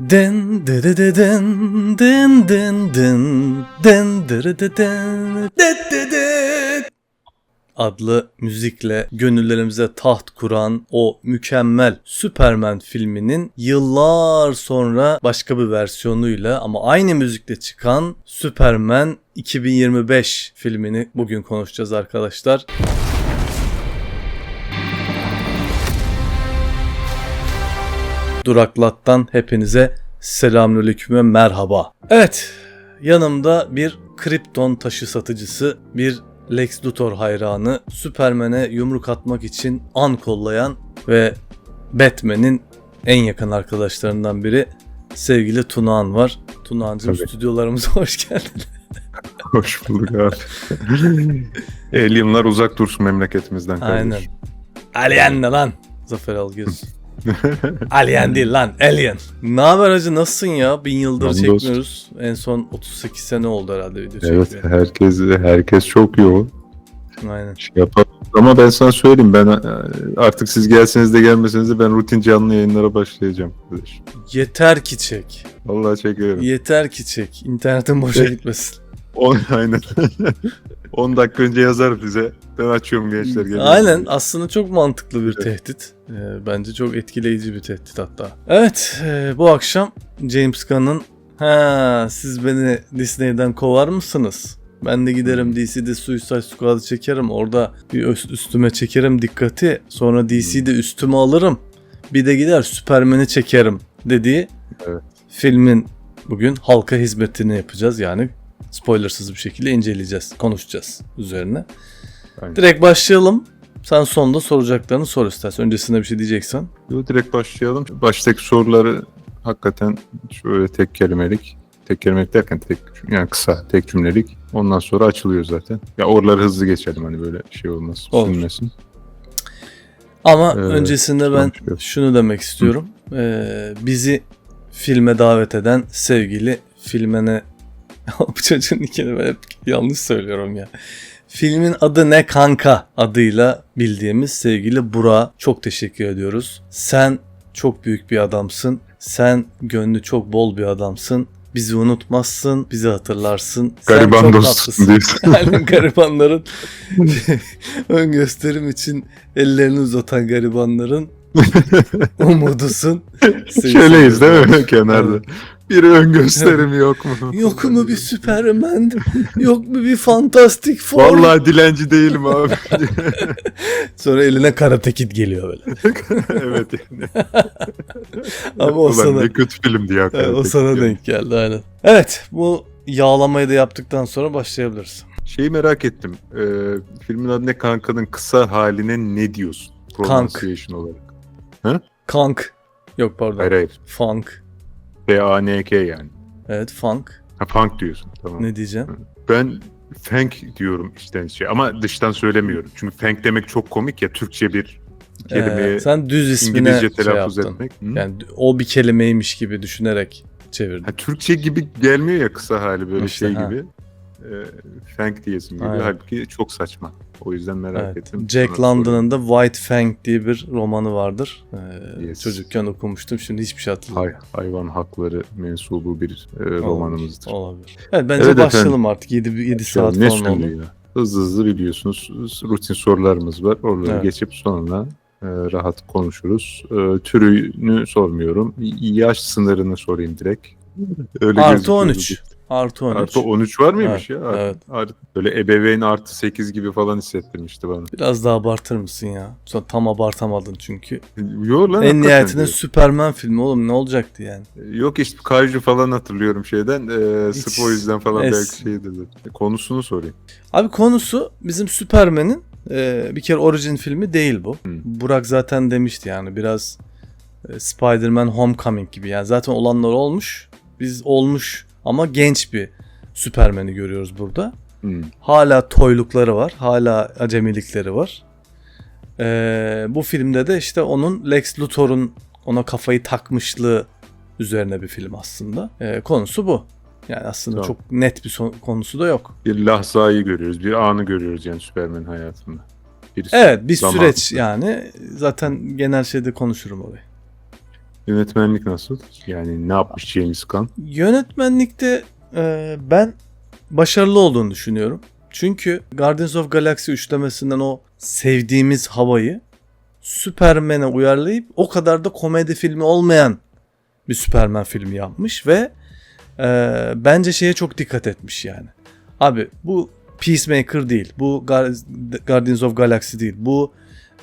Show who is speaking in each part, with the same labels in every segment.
Speaker 1: Den dı dı dı den den den den den dı dı dı den dı dı dı adlı müzikle gönüllerimize taht kuran o mükemmel Superman filminin yıllar sonra başka bir versiyonuyla ama aynı müzikle çıkan Superman 2025 filmini bugün konuşacağız arkadaşlar. Duraklat'tan hepinize selamünaleyküm ve merhaba. Evet, yanımda bir Krypton taşı satıcısı, bir Lex Luthor hayranı, Superman'e yumruk atmak için an kollayan ve Batman'in en yakın arkadaşlarından biri sevgili Tunağan var. Tunağancığım
Speaker 2: Tabii.
Speaker 1: stüdyolarımıza hoş geldin.
Speaker 2: Hoş bulduk abi. Alienlar uzak dursun memleketimizden
Speaker 1: Aynen.
Speaker 2: kardeşim.
Speaker 1: Alien ne lan? Zafer Algöz. Alien değil lan Alien. Ne haber hacı nasılsın ya? Bin yıldır
Speaker 2: Hamdolsun.
Speaker 1: çekmiyoruz. En son 38 sene oldu herhalde video
Speaker 2: Evet herkes herkes çok yoğun.
Speaker 1: Aynen.
Speaker 2: Şey yapar. Ama ben sana söyleyeyim ben e, artık siz gelseniz de gelmeseniz de ben rutin canlı yayınlara başlayacağım. kardeş.
Speaker 1: Yeter ki çek.
Speaker 2: Vallahi çekiyorum.
Speaker 1: Yeter ki çek. İnternetin boşa gitmesin.
Speaker 2: On, aynen. 10 dakika önce yazar bize. Ben açıyorum gençler. geliyorum.
Speaker 1: Aynen aslında çok mantıklı bir tehdit. Ee, bence çok etkileyici bir tehdit hatta. Evet e, bu akşam James Gunn'ın ha siz beni Disney'den kovar mısınız? Ben de giderim DC'de Suicide Squad'ı çekerim. Orada bir üst- üstüme çekerim dikkati. Sonra DC'de üstüme alırım. Bir de gider Superman'i çekerim dediği
Speaker 2: Evet.
Speaker 1: filmin bugün halka hizmetini yapacağız. Yani spoilersız bir şekilde inceleyeceğiz, konuşacağız üzerine.
Speaker 2: Aynen.
Speaker 1: Direkt başlayalım. Sen sonda soracaklarını sor istersen. Öncesinde bir şey diyeceksen.
Speaker 2: Yo, direkt başlayalım. Baştaki soruları hakikaten şöyle tek kelimelik. Tek kelimelik derken tek yani kısa tek cümlelik. Ondan sonra açılıyor zaten. Ya oraları hızlı geçelim hani böyle şey olmaz.
Speaker 1: Olur.
Speaker 2: Sünmesin.
Speaker 1: Ama
Speaker 2: Evet,
Speaker 1: öncesinde ben
Speaker 2: konuşuyor.
Speaker 1: şunu demek istiyorum. Ee, bizi filme davet eden sevgili filmene... Bu çocuğun ikini ben hep yanlış söylüyorum ya. Filmin adı ne kanka adıyla bildiğimiz sevgili Burak'a çok teşekkür ediyoruz. Sen çok büyük bir adamsın. Sen gönlü çok bol bir adamsın. Bizi unutmazsın, bizi hatırlarsın. Sen
Speaker 2: Gariban
Speaker 1: çok
Speaker 2: dostum diyorsun.
Speaker 1: Aynen garibanların ön gösterim için ellerini uzatan garibanların umudusun.
Speaker 2: Şöyleyiz değil mi kenarda? Bir ön gösterim yok mu?
Speaker 1: Yok mu bir Superman? Yok mu bir Fantastic Four?
Speaker 2: Vallahi dilenci değilim abi.
Speaker 1: Sonra eline Karate Kid geliyor böyle.
Speaker 2: evet yani.
Speaker 1: Ama o
Speaker 2: Ulan
Speaker 1: sana,
Speaker 2: ne kötü filmdi ya.
Speaker 1: Evet, o sana denk geldi aynen. Evet bu yağlamayı da yaptıktan sonra başlayabiliriz.
Speaker 2: Şeyi merak ettim. Ee, filmin adı ne kankanın kısa haline ne diyorsun? Pronunciation olarak.
Speaker 1: Kank. Yok pardon.
Speaker 2: Hayır hayır.
Speaker 1: Funk.
Speaker 2: F-A-N-K yani.
Speaker 1: Evet funk.
Speaker 2: Ha, punk diyorsun. Tamam.
Speaker 1: Ne diyeceğim?
Speaker 2: Ben Fank diyorum içten şey ama dıştan söylemiyorum. Çünkü Fank demek çok komik ya Türkçe bir kelimeyi
Speaker 1: Ee, sen düz ismine
Speaker 2: İngilizce
Speaker 1: şey
Speaker 2: telaffuz
Speaker 1: yaptın.
Speaker 2: etmek. Hı?
Speaker 1: Yani o bir kelimeymiş gibi düşünerek çevirdin.
Speaker 2: Ha, Türkçe gibi gelmiyor ya kısa hali böyle
Speaker 1: İşte,
Speaker 2: şey
Speaker 1: ha.
Speaker 2: gibi. Ee, Fank diyesim geliyor.
Speaker 1: Aynen.
Speaker 2: Halbuki çok saçma. O yüzden merak
Speaker 1: Evet.
Speaker 2: ettim.
Speaker 1: Jack London'ın da White Fang diye bir romanı vardır. Ee,
Speaker 2: Yes.
Speaker 1: Çocukken okumuştum. Şimdi hiçbir şey hatırlamıyorum.
Speaker 2: Hay, hayvan hakları mensubu bir e, romanımızdır.
Speaker 1: Olabilir. Evet bence
Speaker 2: Evet
Speaker 1: başlayalım
Speaker 2: efendim.
Speaker 1: artık. 7, 7
Speaker 2: Ya,
Speaker 1: saat
Speaker 2: ne
Speaker 1: falan oldu.
Speaker 2: ya? Hızlı hızlı biliyorsunuz rutin sorularımız var. Oraları
Speaker 1: Evet.
Speaker 2: geçip sonra e, rahat konuşuruz. E, türünü sormuyorum. Yaş sınırını sorayım direkt. Öyle
Speaker 1: Artı
Speaker 2: gözüküyor.
Speaker 1: 13. Artı 13.
Speaker 2: Artı 13 var mıymış
Speaker 1: Evet,
Speaker 2: ya?
Speaker 1: Evet.
Speaker 2: artı- böyle ebeveyn artı 8 gibi falan hissettirmişti bana.
Speaker 1: Biraz daha abartır mısın ya? Sen tam abartamadın çünkü.
Speaker 2: Yok lan.
Speaker 1: en nihayetinde. Superman filmi oğlum ne olacaktı yani?
Speaker 2: Yok işte Kaiju falan hatırlıyorum şeyden. E,
Speaker 1: Hiç
Speaker 2: sırf o yüzden falan
Speaker 1: es-
Speaker 2: belki şey dedi. Konusunu sorayım.
Speaker 1: Abi konusu bizim Superman'in e, bir kere orijin filmi değil bu.
Speaker 2: Hı.
Speaker 1: Burak zaten demişti yani biraz e, Spider-Man Homecoming gibi. Yani zaten olanlar olmuş. Biz olmuş ama genç bir Superman'i görüyoruz burada.
Speaker 2: Hmm.
Speaker 1: Hala toylukları var. Hala acemilikleri var. E, bu filmde de işte onun Lex Luthor'un ona kafayı takmışlığı üzerine bir film aslında. E, konusu bu. Yani aslında
Speaker 2: Tamam.
Speaker 1: çok net bir son- konusu da yok.
Speaker 2: Bir lahzayı görüyoruz. Bir anı görüyoruz yani Superman hayatında. Bir
Speaker 1: Evet bir
Speaker 2: zaman.
Speaker 1: süreç yani. Zaten genel şeyde konuşurum orayı.
Speaker 2: Yönetmenlik nasıl? Yani ne yapmış James Gunn?
Speaker 1: Yönetmenlikte e, ben başarılı olduğunu düşünüyorum. Çünkü Guardians of Galaxy üçlemesinden o sevdiğimiz havayı Superman'e uyarlayıp o kadar da komedi filmi olmayan bir Superman filmi yapmış ve e, bence şeye çok dikkat etmiş yani. Abi bu Peacemaker değil, bu Guardians of Galaxy değil, bu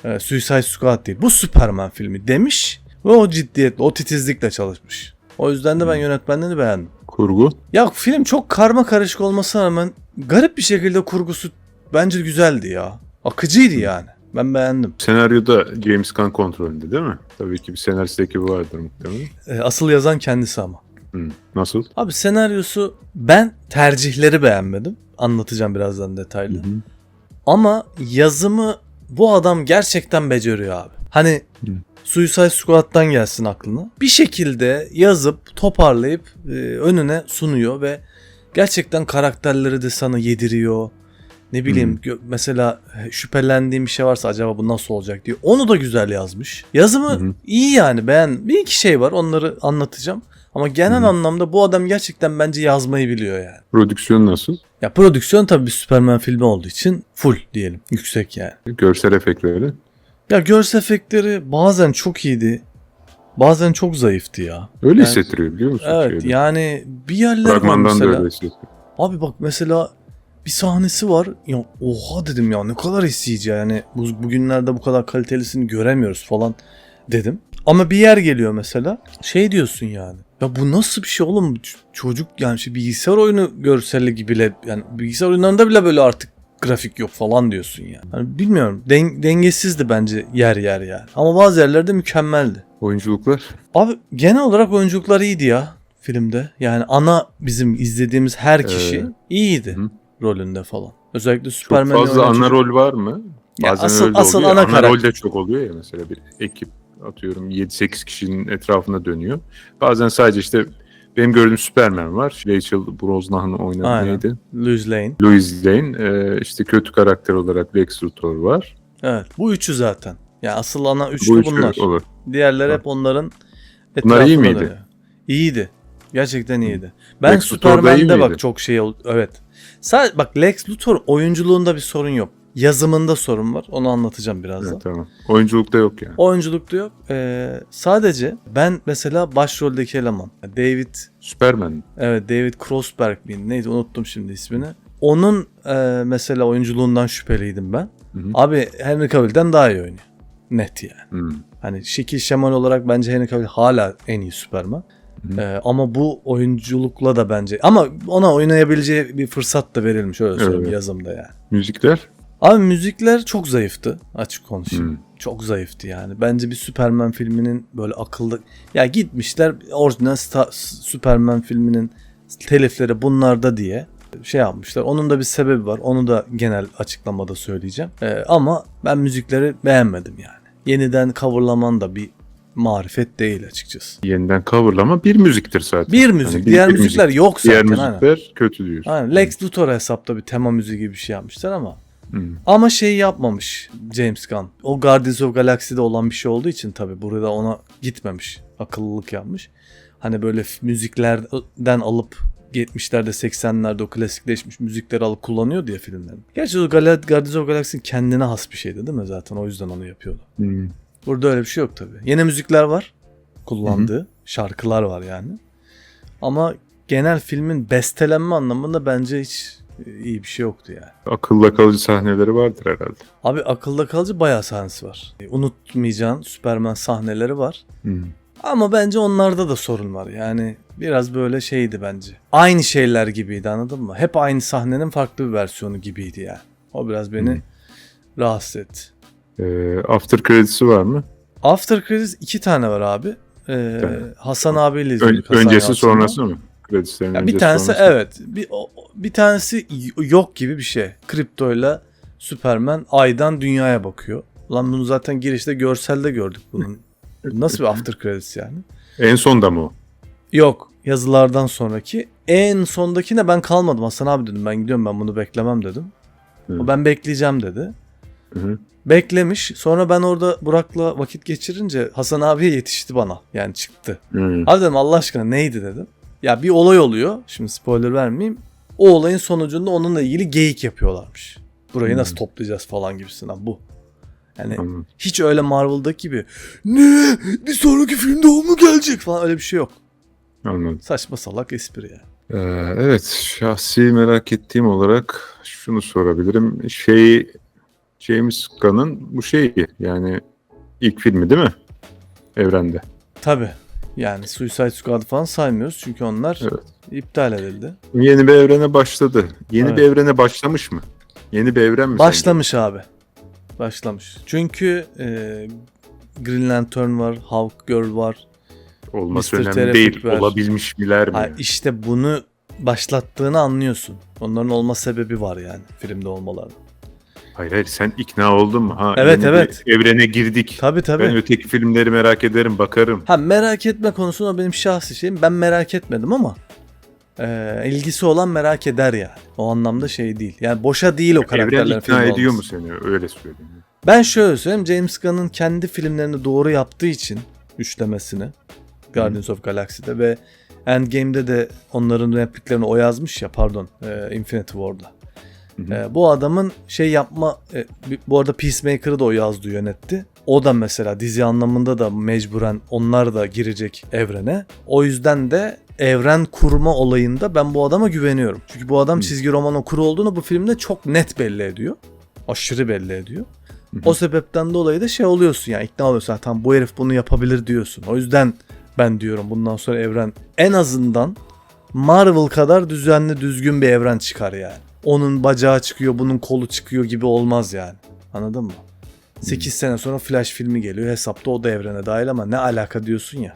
Speaker 1: e, Suicide Squad değil, bu Superman filmi demiş ve o ciddiyetle, o titizlikle çalışmış. O yüzden de ben yönetmenliğini beğendim.
Speaker 2: Kurgu?
Speaker 1: Ya film çok karma karışık olmasına rağmen garip bir şekilde kurgusu bence güzeldi ya. Akıcıydı yani. Ben beğendim.
Speaker 2: Senaryoda James Gunn kontrolünde değil mi? Tabii ki bir senarist ekibi vardır muhtemelen.
Speaker 1: E, asıl yazan kendisi ama.
Speaker 2: Nasıl?
Speaker 1: Abi senaryosu ben tercihleri beğenmedim. Anlatacağım birazdan detaylı.
Speaker 2: Hı hı.
Speaker 1: Ama yazımı bu adam gerçekten beceriyor abi. Hani
Speaker 2: Hı.
Speaker 1: Suicide Squad'dan gelsin aklına. Bir şekilde yazıp toparlayıp e, önüne sunuyor ve gerçekten karakterleri de sana yediriyor. Ne bileyim gö- mesela e, şüphelendiğim bir şey varsa acaba bu nasıl olacak diye. Onu da güzel yazmış. Yazımı
Speaker 2: hı.
Speaker 1: iyi yani beğen. Bir iki şey var onları anlatacağım. Ama genel
Speaker 2: hı.
Speaker 1: anlamda bu adam gerçekten bence yazmayı biliyor yani.
Speaker 2: Prodüksiyon nasıl?
Speaker 1: Ya prodüksiyon tabii bir Superman filmi olduğu için full diyelim. Yüksek yani.
Speaker 2: Görsel efektleri.
Speaker 1: Ya görsel efektleri bazen çok iyiydi. Bazen çok zayıftı ya.
Speaker 2: Öyle
Speaker 1: Yani-
Speaker 2: hissettiriyor biliyor musun?
Speaker 1: Evet
Speaker 2: Şeyde?
Speaker 1: yani bir yerler var
Speaker 2: da
Speaker 1: mesela.
Speaker 2: öyle hissettiriyor.
Speaker 1: Abi bak mesela bir sahnesi var. Ya oha dedim ya ne kadar izleyici yani. Bu, bugünlerde bu kadar kalitelisini göremiyoruz falan dedim. Ama bir yer geliyor mesela. Şey diyorsun yani. Ya bu nasıl bir şey oğlum? Çocuk yani şey bilgisayar oyunu görselli gibi bile yani bilgisayar oyunlarında bile böyle artık grafik yok falan diyorsun yani. Hani bilmiyorum. Den- dengesizdi bence yer yer yani. Ama bazı yerlerde mükemmeldi.
Speaker 2: Oyunculuklar.
Speaker 1: Abi genel olarak oyunculuklar iyiydi ya filmde. Yani ana bizim izlediğimiz her kişi
Speaker 2: Ee,
Speaker 1: iyiydi
Speaker 2: hı.
Speaker 1: rolünde falan. Özellikle
Speaker 2: Çok
Speaker 1: Superman'de
Speaker 2: fazla
Speaker 1: oynayan
Speaker 2: ana rol var mı?
Speaker 1: Ya
Speaker 2: Bazen
Speaker 1: asıl-
Speaker 2: öyle
Speaker 1: asıl
Speaker 2: oluyor.
Speaker 1: ana
Speaker 2: ana
Speaker 1: karakter.
Speaker 2: rol de çok oluyor ya mesela bir ekip atıyorum 7-8 kişinin etrafında dönüyor. Bazen sadece işte benim gördüğüm Superman var. Rachel Brosnahan'ın oynadığı
Speaker 1: Aynen.
Speaker 2: neydi?
Speaker 1: Louis Lane.
Speaker 2: Louis Lane. Ee, işte kötü karakter olarak Lex Luthor var.
Speaker 1: Evet. Bu üçü zaten. Ya asıl ana üçlü
Speaker 2: Bu üçü
Speaker 1: bunlar.
Speaker 2: olur.
Speaker 1: Diğerleri
Speaker 2: Ha.
Speaker 1: hep onların
Speaker 2: Bunlar iyi miydi?
Speaker 1: dönüyor. İyiydi. Gerçekten iyiydi. Ben
Speaker 2: Lex
Speaker 1: Superman'de bak
Speaker 2: miydi?
Speaker 1: çok şey oldu. Evet. Sadece bak Lex Luthor oyunculuğunda bir sorun yok. Yazımında sorun var. Onu anlatacağım birazdan.
Speaker 2: Evet, tamam. Oyunculukta yok yani.
Speaker 1: Oyunculukta yok. Ee, sadece ben mesela başroldeki eleman David
Speaker 2: Superman.
Speaker 1: evet David Crossberg miydi neydi unuttum şimdi ismini. Onun e, mesela oyunculuğundan şüpheliydim ben.
Speaker 2: Hı hı.
Speaker 1: Abi Henry Cavill'den daha iyi oynuyor. Net yani.
Speaker 2: Hmm.
Speaker 1: Hani şekil şemal olarak bence Henry Cavill hala en iyi Superman.
Speaker 2: Hı.
Speaker 1: Ee, ama bu oyunculukla da bence ama ona oynayabileceği bir fırsat da verilmiş öyle söyleyeyim
Speaker 2: Evet.
Speaker 1: yazımda yani.
Speaker 2: Müzikler.
Speaker 1: Abi müzikler çok zayıftı açık konuşayım.
Speaker 2: Hmm.
Speaker 1: Çok zayıftı yani. Bence bir Superman filminin böyle akıllı... Ya gitmişler orijinal Sta- Superman filminin telifleri bunlarda diye şey yapmışlar. Onun da bir sebebi var. Onu da genel açıklamada söyleyeceğim. Ee, ama ben müzikleri beğenmedim yani. Yeniden coverlaman da bir marifet değil açıkçası.
Speaker 2: Yeniden coverlama bir müziktir zaten.
Speaker 1: Bir müzik.
Speaker 2: Hani bir-
Speaker 1: diğer
Speaker 2: bir
Speaker 1: müzikler
Speaker 2: müzik.
Speaker 1: yok zaten.
Speaker 2: Diğer
Speaker 1: aynen.
Speaker 2: müzikler kötü diyorsun.
Speaker 1: Aynen. Lex Luthor hesapta bir tema müziği gibi bir şey yapmışlar ama
Speaker 2: Hmm.
Speaker 1: Ama şey yapmamış James Gunn. O Guardians of Galaxy'de olan bir şey olduğu için tabii burada ona gitmemiş. Akıllılık yapmış. Hani böyle müziklerden alıp 70'lerde 80'lerde o klasikleşmiş müzikleri alıp kullanıyor diye filmlerin. Gerçi o Gal- Guardians of Galaxy kendine has bir şeydi değil mi zaten? O yüzden onu yapıyordu.
Speaker 2: Hmm.
Speaker 1: Burada öyle bir şey yok tabii. Yine müzikler var. Kullandığı. Şarkılar var yani. Ama genel filmin bestelenme anlamında bence hiç iyi bir şey yoktu yani.
Speaker 2: Akılda kalıcı sahneleri vardır herhalde.
Speaker 1: Abi akılda kalıcı bayağı sahnesi var. E, Unutmayacağın Superman sahneleri var.
Speaker 2: Hmm.
Speaker 1: Ama bence onlarda da sorun var. Yani biraz böyle şeydi bence. Aynı şeyler gibiydi anladın mı? Hep aynı sahnenin farklı bir versiyonu gibiydi yani. O biraz beni
Speaker 2: Hmm.
Speaker 1: rahatsız etti.
Speaker 2: Ee, after credits'i var mı?
Speaker 1: After Credits iki tane var abi. Ee. Hasan abiyle
Speaker 2: Ön-
Speaker 1: izledik. Hasan
Speaker 2: öncesi sonrası mı? Credits'lerin
Speaker 1: Ya bir tanesi
Speaker 2: sonrası.
Speaker 1: evet. Bir, o- bir tanesi yok gibi bir şey. Kriptoyla Superman aydan dünyaya bakıyor. Lan bunu zaten girişte görselde gördük bunun. Bu Nasıl bir after credits yani?
Speaker 2: En sonda mı o?
Speaker 1: Yok. Yazılardan sonraki. En sondakine ben kalmadım. Hasan abi dedim ben gidiyorum ben bunu beklemem dedim.
Speaker 2: Hı.
Speaker 1: O ben bekleyeceğim dedi.
Speaker 2: Hı hı.
Speaker 1: Beklemiş. Sonra ben orada Burak'la vakit geçirince Hasan abiye yetişti bana. Yani çıktı.
Speaker 2: Hı.
Speaker 1: Abi dedim Allah aşkına neydi dedim. Ya bir olay oluyor. Şimdi spoiler vermeyeyim. O olayın sonucunda onunla ilgili geyik yapıyorlarmış. Burayı
Speaker 2: Hmm.
Speaker 1: nasıl toplayacağız falan gibisinden bu. Yani
Speaker 2: Anladım.
Speaker 1: hiç öyle Marvel'daki gibi ne bir sonraki filmde o mu gelecek falan öyle bir şey yok.
Speaker 2: Anladım.
Speaker 1: Saçma salak espri yani.
Speaker 2: Ee, evet, şahsi merak ettiğim olarak şunu sorabilirim. Şey, James Gunn'ın bu şeyi yani ilk filmi değil mi? Evrende.
Speaker 1: Tabi yani Suicide Squad falan saymıyoruz çünkü onlar
Speaker 2: Evet.
Speaker 1: iptal edildi.
Speaker 2: Yeni bir evrene başladı. Yeni
Speaker 1: Evet.
Speaker 2: bir evrene başlamış mı? Yeni bir evren mi? sence?
Speaker 1: Başlamış abi. Başlamış. Çünkü e, Green Lantern var, Hawk Girl var.
Speaker 2: Olması
Speaker 1: Mr.
Speaker 2: önemli
Speaker 1: Terrific
Speaker 2: değil.
Speaker 1: var.
Speaker 2: Olabilmiş miler mi?
Speaker 1: Ha, işte bunu başlattığını anlıyorsun. Onların olma sebebi var yani filmde olmaları.
Speaker 2: Hayır hayır sen ikna oldun mu? Ha,
Speaker 1: Evet,
Speaker 2: yeni
Speaker 1: evet.
Speaker 2: Evrene girdik.
Speaker 1: Tabi tabi.
Speaker 2: Ben öteki filmleri merak ederim bakarım.
Speaker 1: Ha merak etme konusunda benim şahsi şeyim. Ben merak etmedim ama e, ilgisi olan merak eder yani. O anlamda şey değil. Yani boşa değil o
Speaker 2: Evren
Speaker 1: karakterlerin
Speaker 2: ikna ediyor mu
Speaker 1: olması.
Speaker 2: seni? Öyle söyleyeyim.
Speaker 1: Ben şöyle söyleyeyim. James Gunn'ın kendi filmlerini doğru yaptığı için üçlemesini Guardians of Galaxy'de ve Endgame'de de onların repliklerini o yazmış ya pardon e, Infinity War'da.
Speaker 2: Hı hı.
Speaker 1: E, bu adamın şey yapma e, bu arada Peacemaker'ı da o yazdı yönetti. O da mesela dizi anlamında da mecburen onlar da girecek evrene. O yüzden de evren kurma olayında ben bu adama güveniyorum. Çünkü bu adam
Speaker 2: Hı.
Speaker 1: çizgi roman okuru olduğunu bu filmde çok net belli ediyor. Aşırı belli ediyor.
Speaker 2: Hı hı.
Speaker 1: O sebepten dolayı da şey oluyorsun yani ikna oluyorsun. "Ha, Tamam bu herif bunu yapabilir diyorsun. O yüzden ben diyorum bundan sonra evren en azından Marvel kadar düzenli düzgün bir evren çıkar yani. Onun bacağı çıkıyor, bunun kolu çıkıyor gibi olmaz yani. Anladın mı? 8 sene sonra Flash filmi geliyor. Hesapta o da evrene dahil ama ne alaka diyorsun ya.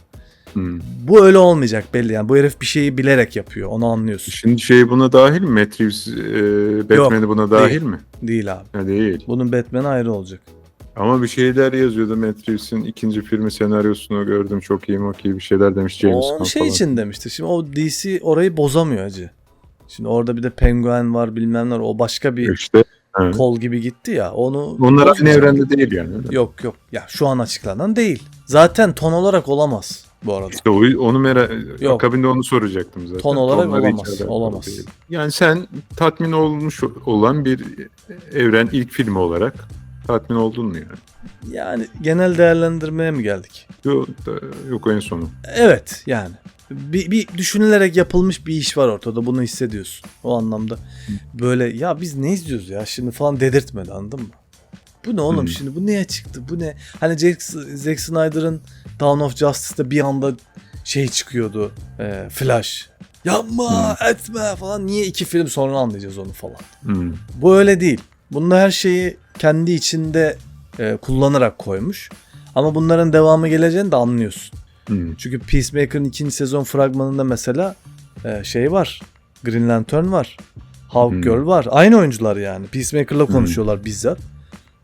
Speaker 2: Hmm.
Speaker 1: Bu öyle olmayacak belli yani. Bu herif bir şeyi bilerek yapıyor. Onu anlıyorsun.
Speaker 2: Şimdi şey buna dahil mi? Matt Reeves, e, Batman'i buna dahil
Speaker 1: değil.
Speaker 2: mi?
Speaker 1: Değil abi.
Speaker 2: Ha, değil.
Speaker 1: Bunun Batman'i ayrı olacak.
Speaker 2: Ama bir şeyler yazıyordu Matt Reeves'in ikinci filmi senaryosunu gördüm. Çok iyi çok iyi bir şeyler demiş James
Speaker 1: o
Speaker 2: Gunn
Speaker 1: şey
Speaker 2: falan.
Speaker 1: için demişti. Şimdi o DC orayı bozamıyor acı. Şimdi orada bir de penguen var bilmem ne var. O başka bir
Speaker 2: İşte evet.
Speaker 1: kol gibi gitti ya. Onu
Speaker 2: onlar aynı evrende değil yani. öyle?
Speaker 1: Yok yok. Ya şu an açıklanan değil. Zaten ton olarak olamaz bu arada.
Speaker 2: İşte o, onu merak
Speaker 1: Yok.
Speaker 2: akabinde onu soracaktım zaten.
Speaker 1: Ton olarak
Speaker 2: Tonları
Speaker 1: olamaz, olamaz.
Speaker 2: değil. Yani sen tatmin olmuş olan bir evren ilk filmi olarak tatmin oldun mu yani?
Speaker 1: Yani genel değerlendirmeye mi geldik?
Speaker 2: Yok, yok en sonu.
Speaker 1: Evet yani. Bir, bir düşünülerek yapılmış bir iş var ortada. Bunu hissediyorsun. O anlamda. Böyle ya biz ne izliyoruz ya şimdi falan dedirtmedi anladın mı? Bu ne oğlum
Speaker 2: Hmm.
Speaker 1: şimdi? Bu neye çıktı? Bu ne? Hani Jack, Zack Snyder'ın Dawn of Justice'da bir anda şey çıkıyordu. e, Flash. Yapma etme falan. Niye iki film sonra anlayacağız onu falan.
Speaker 2: Hmm.
Speaker 1: Bu öyle değil. Bunda her şeyi kendi içinde e, kullanarak koymuş. Ama bunların devamı geleceğini de anlıyorsun.
Speaker 2: Hmm.
Speaker 1: Çünkü Peacemaker'ın ikinci sezon fragmanında mesela e, şey var. Green Lantern var. Hawk
Speaker 2: Hmm.
Speaker 1: Girl var. Aynı oyuncular yani. Peacemaker'la konuşuyorlar bizzat.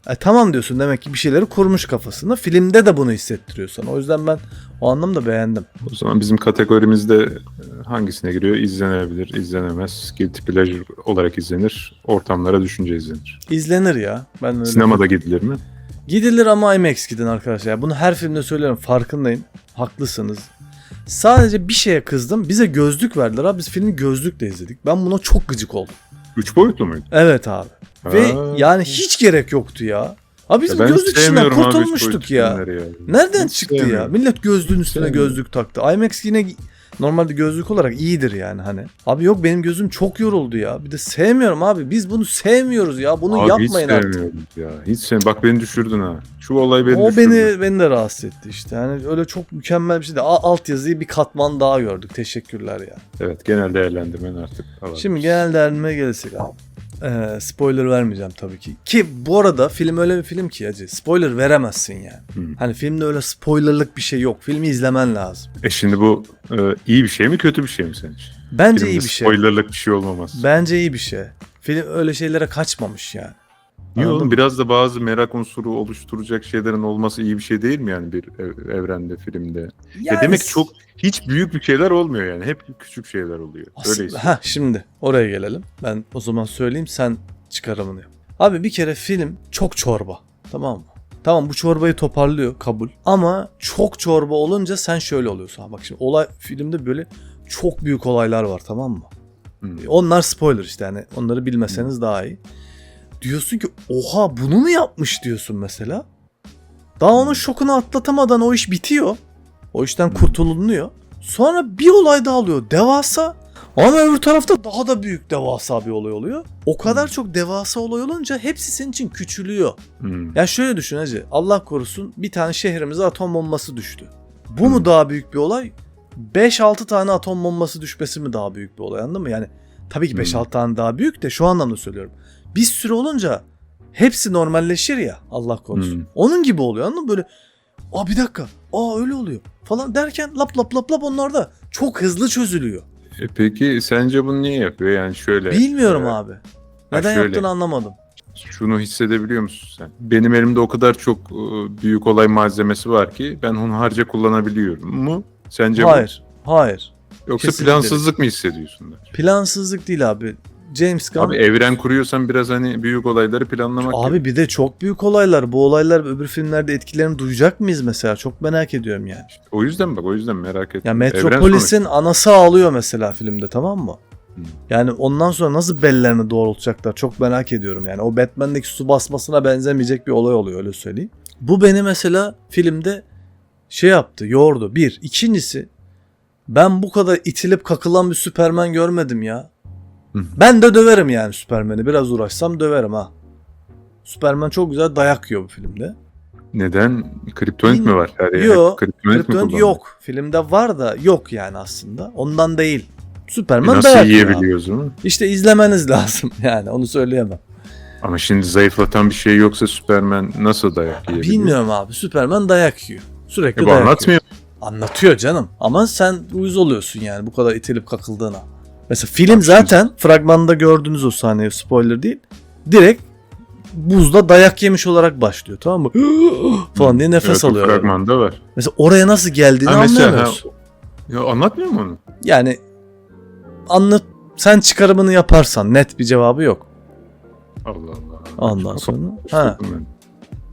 Speaker 1: E, tamam diyorsun demek ki bir şeyleri kurmuş kafasında. Filmde de bunu hissettiriyor sana. O yüzden ben o anlamda beğendim.
Speaker 2: O zaman bizim kategorimizde e, hangisine giriyor? İzlenebilir, izlenemez. Guilty pleasure olarak izlenir. Ortamlara düşünce izlenir.
Speaker 1: İzlenir ya. Ben öyle
Speaker 2: Sinemada gidilir mi?
Speaker 1: Gidilir ama IMAX gidin arkadaşlar. Bunu her filmde söylüyorum farkındayım. Haklısınız. Sadece bir şeye kızdım. Bize gözlük verdiler abi. Biz filmi gözlükle izledik. Ben buna çok gıcık oldum.
Speaker 2: Üç boyutlu muydu?
Speaker 1: Evet abi. Ve
Speaker 2: Ha.
Speaker 1: yani hiç gerek yoktu ya. Abi biz
Speaker 2: Ya
Speaker 1: bu gözlük işinden kurtulmuştuk ya.
Speaker 2: ya.
Speaker 1: Nereden
Speaker 2: Hiç
Speaker 1: çıktı ya? Millet gözlüğün üstüne gözlük taktı. IMAX yine normalde gözlük olarak iyidir yani hani. Abi yok benim gözüm çok yoruldu ya. Bir de sevmiyorum abi. Biz bunu sevmiyoruz ya. Bunu
Speaker 2: Abi
Speaker 1: yapmayın
Speaker 2: hiç
Speaker 1: artık.
Speaker 2: sevmiyorum ya. Hiç sevmiyorum. Bak beni düşürdün ha. Şu olay beni
Speaker 1: o
Speaker 2: düşürdü.
Speaker 1: beni beni de rahatsız etti işte. Yani öyle çok mükemmel bir şey de alt yazıyı bir katman daha gördük. Teşekkürler ya.
Speaker 2: Evet genel değerlendirmen artık. alalım.
Speaker 1: Şimdi genel derdime gelirsek abi. Ee, spoiler vermeyeceğim tabii ki. Ki bu arada film öyle bir film ki acı. Spoiler veremezsin yani.
Speaker 2: Hı.
Speaker 1: Hani filmde öyle spoilerlık bir şey yok. Filmi izlemen lazım.
Speaker 2: E şimdi bu e, iyi bir şey mi kötü bir şey mi senin için?
Speaker 1: Bence
Speaker 2: Filmde
Speaker 1: iyi bir şey.
Speaker 2: Spoilerlık bir şey olmaması.
Speaker 1: Bence iyi bir şey. Film öyle şeylere kaçmamış yani. Mı?
Speaker 2: Biraz da bazı merak unsuru oluşturacak şeylerin olması iyi bir şey değil mi yani bir ev- evrende, filmde? Ya
Speaker 1: Yani
Speaker 2: demek ki çok hiç büyük bir şeyler olmuyor yani. Hep küçük şeyler oluyor.
Speaker 1: Aslında-
Speaker 2: Öyle
Speaker 1: Ha şimdi oraya gelelim. Ben o zaman söyleyeyim sen çıkarımını yap. Abi bir kere film çok çorba. Tamam mı? Tamam bu çorbayı toparlıyor kabul. Ama çok çorba olunca sen şöyle oluyorsun. Ha bak şimdi olay filmde böyle çok büyük olaylar var tamam mı?
Speaker 2: Hmm.
Speaker 1: Onlar spoiler işte yani onları bilmeseniz daha iyi. Diyorsun ki oha bunu mu yapmış diyorsun mesela. Daha onun şokunu atlatamadan o iş bitiyor. O işten kurtulunuyor. Sonra bir olay daha oluyor. Devasa ama öbür tarafta daha da büyük devasa bir olay oluyor. O kadar çok devasa olay olunca hepsi senin için küçülüyor.
Speaker 2: Hmm.
Speaker 1: Ya şöyle düşün hacı. Allah korusun bir tane şehrimize atom bombası düştü. Bu mu daha büyük bir olay? 5-6 tane atom bombası düşmesi mi daha büyük bir olay anladın mı? Yani tabii ki
Speaker 2: Hmm.
Speaker 1: 5-6 tane daha büyük de şu anlamda söylüyorum. Bir sürü olunca hepsi normalleşir ya Allah korusun.
Speaker 2: Hmm.
Speaker 1: Onun gibi oluyor anladın mı? Böyle aa bir dakika aa öyle oluyor falan derken lap lap lap lap onlar da çok hızlı çözülüyor.
Speaker 2: E peki sence bunu niye yapıyor? Yani şöyle.
Speaker 1: Bilmiyorum
Speaker 2: e,
Speaker 1: abi. Neden
Speaker 2: şöyle.
Speaker 1: yaptığını anlamadım.
Speaker 2: Şunu hissedebiliyor musun sen? Benim elimde o kadar çok e, büyük olay malzemesi var ki ben onu harca kullanabiliyorum mu? Sence bu?
Speaker 1: Hayır. Hayır.
Speaker 2: Yoksa
Speaker 1: kesinlikle.
Speaker 2: plansızlık mı hissediyorsun? da?
Speaker 1: Plansızlık değil abi. James Gunn
Speaker 2: Abi evren kuruyorsan biraz hani büyük olayları planlamak
Speaker 1: Abi
Speaker 2: gerek.
Speaker 1: bir de çok büyük olaylar. Bu olaylar öbür filmlerde etkilerini duyacak mıyız mesela? Çok merak ediyorum yani.
Speaker 2: O yüzden bak o yüzden merak etme.
Speaker 1: Ya Metropolis'in anası ağlıyor mesela filmde tamam mı?
Speaker 2: Hmm.
Speaker 1: Yani ondan sonra nasıl bellerini doğrultacaklar çok merak ediyorum yani. O Batman'deki su basmasına benzemeyecek bir olay oluyor öyle söyleyeyim. Bu beni mesela filmde şey yaptı, yordu. Bir. İkincisi ben bu kadar itilip kakılan bir Superman görmedim ya. Ben de döverim yani Superman'i. Biraz uğraşsam döverim ha. Superman çok güzel dayak yiyor bu filmde.
Speaker 2: Neden? Kriptonit mi var? Her yerde
Speaker 1: Yo,
Speaker 2: kriptonit kullanıyor?
Speaker 1: yok. Filmde var da yok yani aslında. Ondan değil.
Speaker 2: E
Speaker 1: Superman
Speaker 2: Nasıl
Speaker 1: dayak
Speaker 2: onu?
Speaker 1: İşte izlemeniz lazım yani onu söyleyemem.
Speaker 2: Ama şimdi zayıflatan bir şey yoksa Superman nasıl dayak yiyebiliyor?
Speaker 1: Bilmiyorum abi Superman dayak yiyor. Sürekli
Speaker 2: E
Speaker 1: dayak
Speaker 2: anlatmıyor.
Speaker 1: yiyor. Anlatıyor canım. Ama sen uyuz oluyorsun yani bu kadar itilip kakıldığına. Mesela film
Speaker 2: Abi
Speaker 1: zaten fragmanda gördüğünüz o sahne spoiler değil. Direkt buzda dayak yemiş olarak başlıyor tamam mı? falan diye nefes
Speaker 2: Evet,
Speaker 1: alıyor.
Speaker 2: fragmanda var.
Speaker 1: Mesela oraya nasıl geldiğini
Speaker 2: Ha, mesela,
Speaker 1: anlayamıyorsun.
Speaker 2: Ya anlatmıyor mu onu?
Speaker 1: Yani anlat sen çıkarımını yaparsan net bir cevabı yok.
Speaker 2: Allah Allah.
Speaker 1: Ondan sonra ha.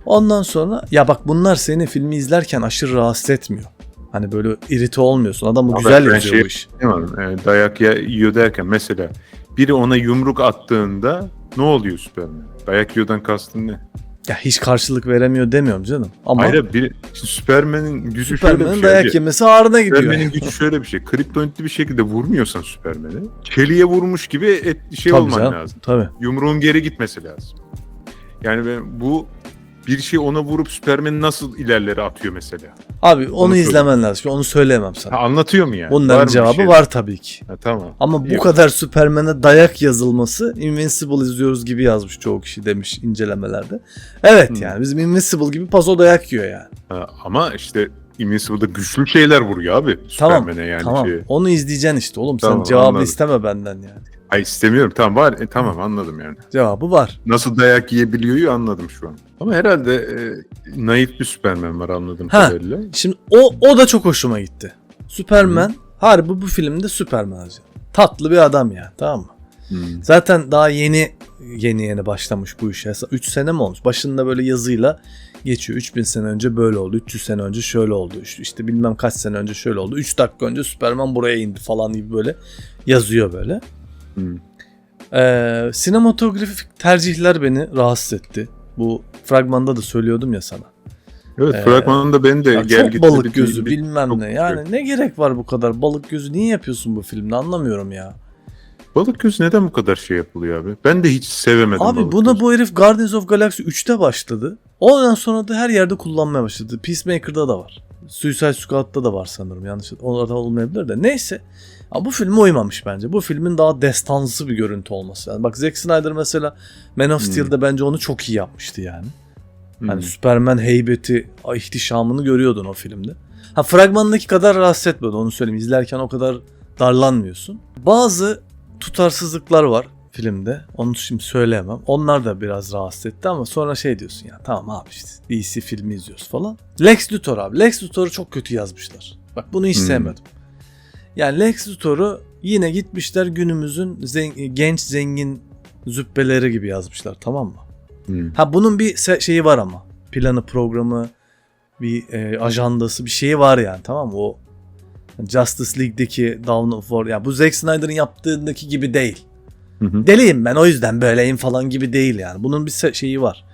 Speaker 1: Ondan sonra ya bak bunlar seni filmi izlerken aşırı rahatsız etmiyor. Hani böyle irite olmuyorsun. Adamı
Speaker 2: Ama
Speaker 1: güzel
Speaker 2: ben
Speaker 1: yazıyor
Speaker 2: şey-
Speaker 1: bu iş.
Speaker 2: E, dayak ya- yiyor derken mesela biri ona yumruk attığında ne oluyor Superman? Dayak yiyordan kastın ne?
Speaker 1: Ya hiç karşılık veremiyor demiyorum canım. Ama
Speaker 2: Hayır bir Superman'in gücü şöyle bir şey.
Speaker 1: dayak yemesi ağrına gidiyor.
Speaker 2: Superman'in gücü şöyle bir şey. Kriptonitli bir şekilde vurmuyorsan Superman'i çeliğe vurmuş gibi et, şey
Speaker 1: Tabii
Speaker 2: olman
Speaker 1: canım,
Speaker 2: lazım.
Speaker 1: Tabii.
Speaker 2: Yumruğun geri gitmesi lazım. Yani ben, bu bir şey ona vurup Superman'i nasıl ilerlere atıyor mesela?
Speaker 1: Abi onu,
Speaker 2: Onu
Speaker 1: izlemen lazım. Onu söyleyemem sana.
Speaker 2: Ha, anlatıyor mu yani?
Speaker 1: Bunların
Speaker 2: Var
Speaker 1: cevabı
Speaker 2: şey?
Speaker 1: var tabii ki.
Speaker 2: Ha, tamam.
Speaker 1: Ama bu
Speaker 2: İyi.
Speaker 1: kadar Superman'e dayak yazılması Invincible izliyoruz gibi yazmış çoğu kişi demiş incelemelerde. Evet
Speaker 2: Hmm.
Speaker 1: yani bizim Invincible gibi paso dayak yiyor yani.
Speaker 2: Ha, ama işte Invincible'da güçlü şeyler vuruyor abi.
Speaker 1: Tamam,
Speaker 2: Superman'e yani.
Speaker 1: tamam.
Speaker 2: Şey.
Speaker 1: Onu izleyeceksin işte oğlum.
Speaker 2: Tamam,
Speaker 1: Sen cevabı
Speaker 2: anladım.
Speaker 1: isteme benden yani.
Speaker 2: Ay istemiyorum. Tamam var. E, tamam anladım yani.
Speaker 1: Cevabı var.
Speaker 2: Nasıl dayak yiyebiliyor anladım şu an. Ama herhalde e, naif bir Superman var anladığım
Speaker 1: Ha.
Speaker 2: kadarıyla.
Speaker 1: Şimdi o o da çok hoşuma gitti. Superman harbi bu filmde Superman hacı. Tatlı bir adam ya tamam mı?
Speaker 2: Hmm.
Speaker 1: Zaten daha yeni yeni yeni başlamış bu işe. 3 sene mi olmuş? Başında böyle yazıyla geçiyor. 3000 sene önce böyle oldu. 300 sene önce şöyle oldu. İşte- bilmem kaç sene önce şöyle oldu. 3 dakika önce Superman buraya indi falan gibi böyle yazıyor böyle.
Speaker 2: Hmm.
Speaker 1: Ee, sinematografik tercihler beni rahatsız etti. Bu fragmanda da söylüyordum ya sana.
Speaker 2: Evet
Speaker 1: Ee,
Speaker 2: fragmanında beni de gel
Speaker 1: çok balık
Speaker 2: bir-
Speaker 1: gözü
Speaker 2: bir-
Speaker 1: bilmem ne. Yani ne gerek var bu kadar balık gözü? Niye yapıyorsun bu filmde anlamıyorum ya.
Speaker 2: Balık gözü neden bu kadar şey yapılıyor abi? Ben de hiç sevemedim
Speaker 1: Abi
Speaker 2: balık
Speaker 1: buna
Speaker 2: gözü.
Speaker 1: bu herif Guardians of Galaxy 3'te başladı. Ondan sonra da her yerde kullanmaya başladı. Peacemaker'da da var. Suicide Squad'da da var sanırım. Yanlış orada olmayabilir de. Neyse. Ama bu filme uymamış bence. Bu filmin daha destansı bir görüntü olması. Yani bak Zack Snyder mesela Man of
Speaker 2: Hmm.
Speaker 1: Steel'de bence onu çok iyi yapmıştı yani.
Speaker 2: Hmm.
Speaker 1: Hani Superman heybeti, ihtişamını görüyordun o filmde. Ha fragmandaki kadar rahatsız etmedi onu söyleyeyim. İzlerken o kadar darlanmıyorsun. Bazı tutarsızlıklar var filmde. Onu şimdi söyleyemem. Onlar da biraz rahatsız etti ama sonra şey diyorsun ya tamam abi işte DC filmi izliyoruz falan. Lex Luthor abi. Lex Luthor'u çok kötü yazmışlar. Bak bunu hiç
Speaker 2: Hmm.
Speaker 1: sevmedim. Yani Lex Luthor'u yine gitmişler günümüzün zen- genç zengin züppeleri gibi yazmışlar tamam mı?
Speaker 2: Hmm.
Speaker 1: Ha bunun bir şeyi var ama. Planı, programı, bir e, ajandası bir şeyi var yani tamam mı? O Justice League'deki Dawn of War. Ya bu Zack Snyder'ın yaptığındaki gibi değil.
Speaker 2: Hı hı.
Speaker 1: Deliyim ben o yüzden böyleyim falan gibi değil yani. Bunun bir şeyi var.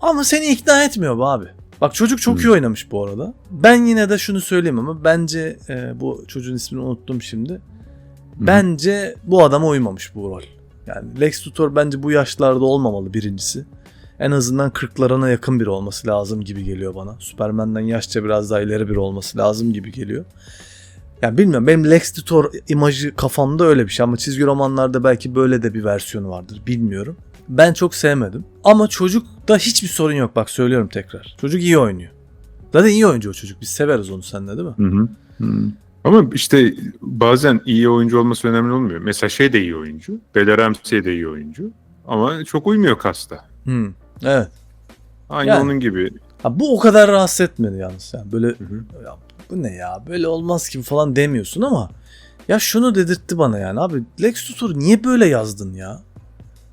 Speaker 1: Ama seni ikna etmiyor bu abi. Bak çocuk çok iyi oynamış bu arada. Ben yine de şunu söyleyeyim ama bence e, bu çocuğun ismini unuttum şimdi. Bence bu adama uymamış bu rol. Yani Lex Luthor bence bu yaşlarda olmamalı birincisi. En azından 40'larına yakın biri olması lazım gibi geliyor bana. Superman'den yaşça biraz daha ileri biri olması lazım gibi geliyor. Yani bilmiyorum benim Lex Luthor imajı kafamda öyle bir şey ama çizgi romanlarda belki böyle de bir versiyonu vardır bilmiyorum. Ben çok sevmedim. Ama çocukta hiçbir sorun yok bak söylüyorum tekrar. Çocuk iyi oynuyor. Zaten iyi oyuncu o çocuk. Biz severiz onu seninle değil mi?
Speaker 2: Hı hı. Hı. Ama işte bazen iyi oyuncu olması önemli olmuyor. Mesela şey de iyi oyuncu. Bella Ramsey de iyi oyuncu. Ama çok uymuyor kasta.
Speaker 1: Hmm. Evet.
Speaker 2: Aynı
Speaker 1: Yani.
Speaker 2: onun gibi.
Speaker 1: Ha, bu o kadar rahatsız etmedi yalnız. Yani böyle
Speaker 2: Hı hı.
Speaker 1: Bu ne ya böyle olmaz ki falan demiyorsun ama ya şunu dedirtti bana yani abi Lex Luthor niye böyle yazdın ya?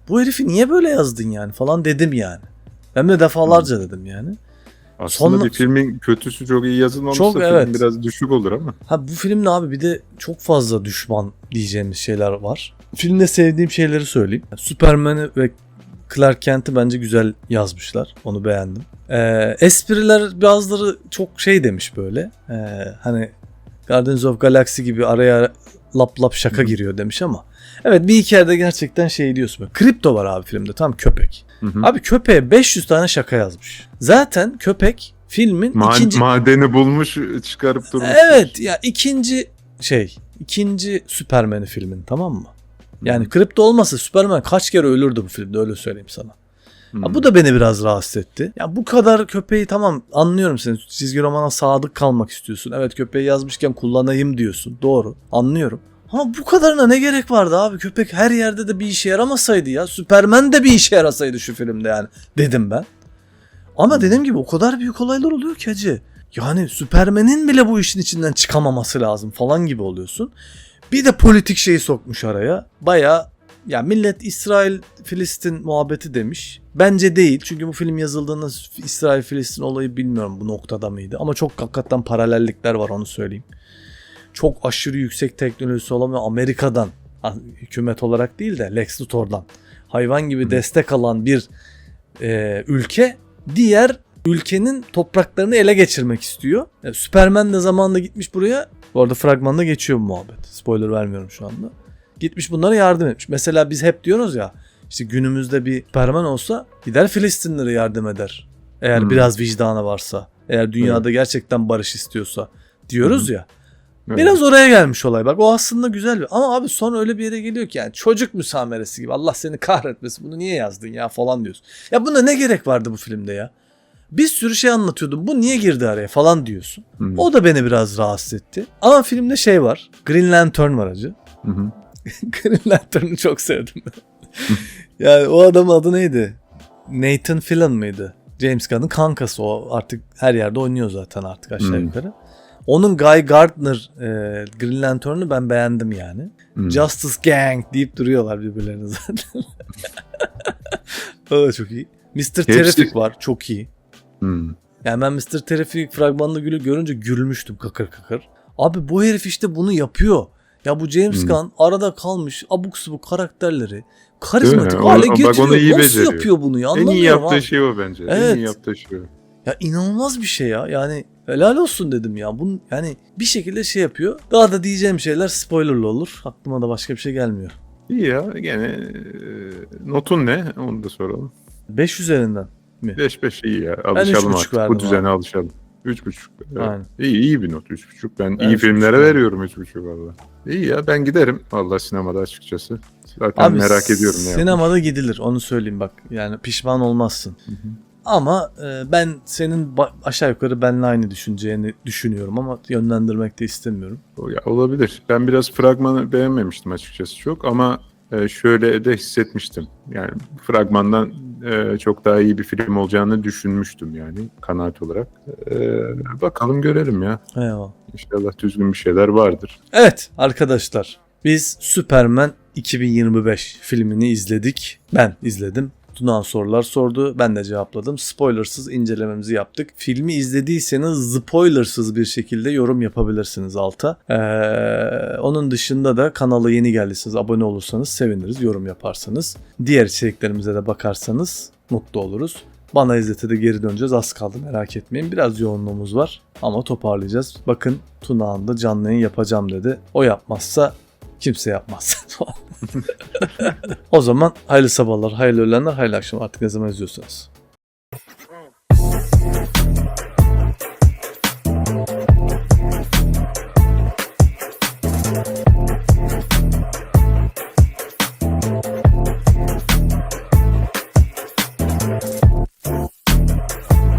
Speaker 1: Bu herifi niye böyle yazdın yani falan dedim yani. Ben de defalarca dedim yani.
Speaker 2: Aslında
Speaker 1: Sonra-
Speaker 2: bir filmin kötüsü çok iyi yazılmamışsa
Speaker 1: Çok,
Speaker 2: film
Speaker 1: evet.
Speaker 2: biraz düşük olur ama.
Speaker 1: Ha bu filmde abi bir de çok fazla düşman diyeceğimiz şeyler var. Filmde sevdiğim şeyleri söyleyeyim. Superman'i ve Clark Kent'i bence güzel yazmışlar. Onu beğendim. Ee, espriler bazıları çok şey demiş böyle. Ee, hani Guardians of Galaxy gibi araya lap lap şaka giriyor demiş ama. Evet bir iki yerde gerçekten şey diyorsun. Kripto var abi filmde tam köpek.
Speaker 2: Hı hı.
Speaker 1: Abi köpeğe 500 tane şaka yazmış. Zaten köpek filmin
Speaker 2: Ma-
Speaker 1: ikinci...
Speaker 2: Madeni bulmuş çıkarıp durmuş.
Speaker 1: Evet ya ikinci şey ikinci Superman'i filmin tamam mı? Yani kripto olmasa Superman kaç kere ölürdü bu filmde öyle söyleyeyim sana.
Speaker 2: Hı.
Speaker 1: Ha, bu da beni biraz rahatsız etti. Ya bu kadar köpeği tamam anlıyorum seni çizgi romana sadık kalmak istiyorsun. Evet köpeği yazmışken kullanayım diyorsun. Doğru anlıyorum. Ama bu kadarına ne gerek vardı abi? Köpek her yerde de bir işe yaramasaydı ya. Superman de bir işe yarasaydı şu filmde yani dedim ben. Ama dediğim gibi o kadar büyük olaylar oluyor ki hacı. Yani Superman'in bile bu işin içinden çıkamaması lazım falan gibi oluyorsun. Bir de politik şeyi sokmuş araya. Baya ya millet İsrail Filistin muhabbeti demiş. Bence değil. Çünkü bu film yazıldığında İsrail Filistin olayı bilmiyorum bu noktada mıydı. Ama çok hakikaten paralellikler var onu söyleyeyim. Çok aşırı yüksek teknolojisi olan ve Amerika'dan hükümet olarak değil de Lex Luthor'dan hayvan gibi
Speaker 2: Hı.
Speaker 1: destek alan bir e, ülke diğer ülkenin topraklarını ele geçirmek istiyor. E, Superman de zamanında gitmiş buraya. Bu arada fragmanda geçiyor bu muhabbet. Spoiler vermiyorum şu anda. Gitmiş bunlara yardım etmiş. Mesela biz hep diyoruz ya işte günümüzde bir Superman olsa gider Filistinlere yardım eder. Eğer
Speaker 2: Hmm.
Speaker 1: biraz vicdanı varsa. Eğer dünyada gerçekten barış istiyorsa diyoruz ya.
Speaker 2: Evet.
Speaker 1: Biraz oraya gelmiş olay. Bak o aslında güzel bir. Ama abi sonra öyle bir yere geliyor ki yani çocuk müsameresi gibi. Allah seni kahretmesin. Bunu niye yazdın ya falan diyorsun. Ya buna ne gerek vardı bu filmde ya? Bir sürü şey anlatıyordum. Bu niye girdi araya falan diyorsun.
Speaker 2: Hı.
Speaker 1: O da beni biraz rahatsız etti. Ama filmde şey var. Green Lantern var acı. Green Lantern'ı çok sevdim ben. yani o adamın adı neydi? Nathan Fillion mıydı? James Gunn'ın kankası o artık her yerde oynuyor zaten artık aşağı
Speaker 2: Hmm.
Speaker 1: yukarı. Onun Guy Gardner e, Green Lantern'ı ben beğendim yani.
Speaker 2: Hı.
Speaker 1: Justice Gang deyip duruyorlar birbirlerine zaten. o da çok iyi. Mr. Terrific var çok iyi.
Speaker 2: Hı.
Speaker 1: Yani ben Mr. Terrific fragmanını gülü görünce gülmüştüm kakır kakır. Abi bu herif işte bunu yapıyor. Ya bu James
Speaker 2: Hmm.
Speaker 1: Gunn arada kalmış abuk subuk karakterleri karizmatik hale
Speaker 2: o- bak
Speaker 1: getiriyor.
Speaker 2: onu iyi
Speaker 1: Nasıl
Speaker 2: beceriyor.
Speaker 1: yapıyor bunu ya
Speaker 2: En iyi yaptığı
Speaker 1: abi.
Speaker 2: şey o bence. En
Speaker 1: Evet.
Speaker 2: iyi yaptığı şey o.
Speaker 1: Ya inanılmaz bir şey ya. Yani helal olsun dedim ya. Bunun yani bir şekilde şey yapıyor. Daha da diyeceğim şeyler spoilerlı olur. Aklıma da başka bir şey gelmiyor.
Speaker 2: İyi ya gene e, notun ne? Onu da soralım.
Speaker 1: 5 üzerinden.
Speaker 2: 5-5 iyi ya. Alışalım artık. Bu düzene alışalım. 3.5. Evet.
Speaker 1: Aynen.
Speaker 2: İyi, iyi bir not 3.5. Ben,
Speaker 1: Ben
Speaker 2: iyi filmlere
Speaker 1: buçuk
Speaker 2: veriyorum 3.5 valla. İyi ya ben giderim valla sinemada açıkçası. Zaten
Speaker 1: Abi
Speaker 2: merak ediyorum ne yapmış.
Speaker 1: sinemada gidilir onu söyleyeyim bak. Yani pişman olmazsın.
Speaker 2: Hı hı.
Speaker 1: Ama e, ben senin aşağı yukarı benimle aynı düşüneceğini düşünüyorum ama yönlendirmek de istemiyorum.
Speaker 2: O Ya olabilir. Ben biraz fragmanı beğenmemiştim açıkçası çok ama e, şöyle de hissetmiştim. Yani fragmandan e, çok daha iyi bir film olacağını düşünmüştüm yani kanaat olarak. E, bakalım görelim ya.
Speaker 1: Eyvallah.
Speaker 2: İnşallah düzgün bir şeyler vardır.
Speaker 1: Evet arkadaşlar biz Superman 2025 filmini izledik. Ben izledim. Tunağan sorular sordu. Ben de cevapladım. Spoilersız incelememizi yaptık. Filmi izlediyseniz spoilersız bir şekilde yorum yapabilirsiniz alta. Ee, onun dışında da kanala yeni geldiyseniz abone olursanız seviniriz. Yorum yaparsanız. Diğer içeriklerimize de bakarsanız mutlu oluruz. Bana İzzet'e de geri döneceğiz. Az kaldı merak etmeyin. Biraz yoğunluğumuz var ama toparlayacağız. Bakın Tunağan da canlı yayın yapacağım dedi. O yapmazsa kimse yapmaz. o zaman hayırlı sabahlar, hayırlı öğlenler, hayırlı akşam artık ne zaman izliyorsanız.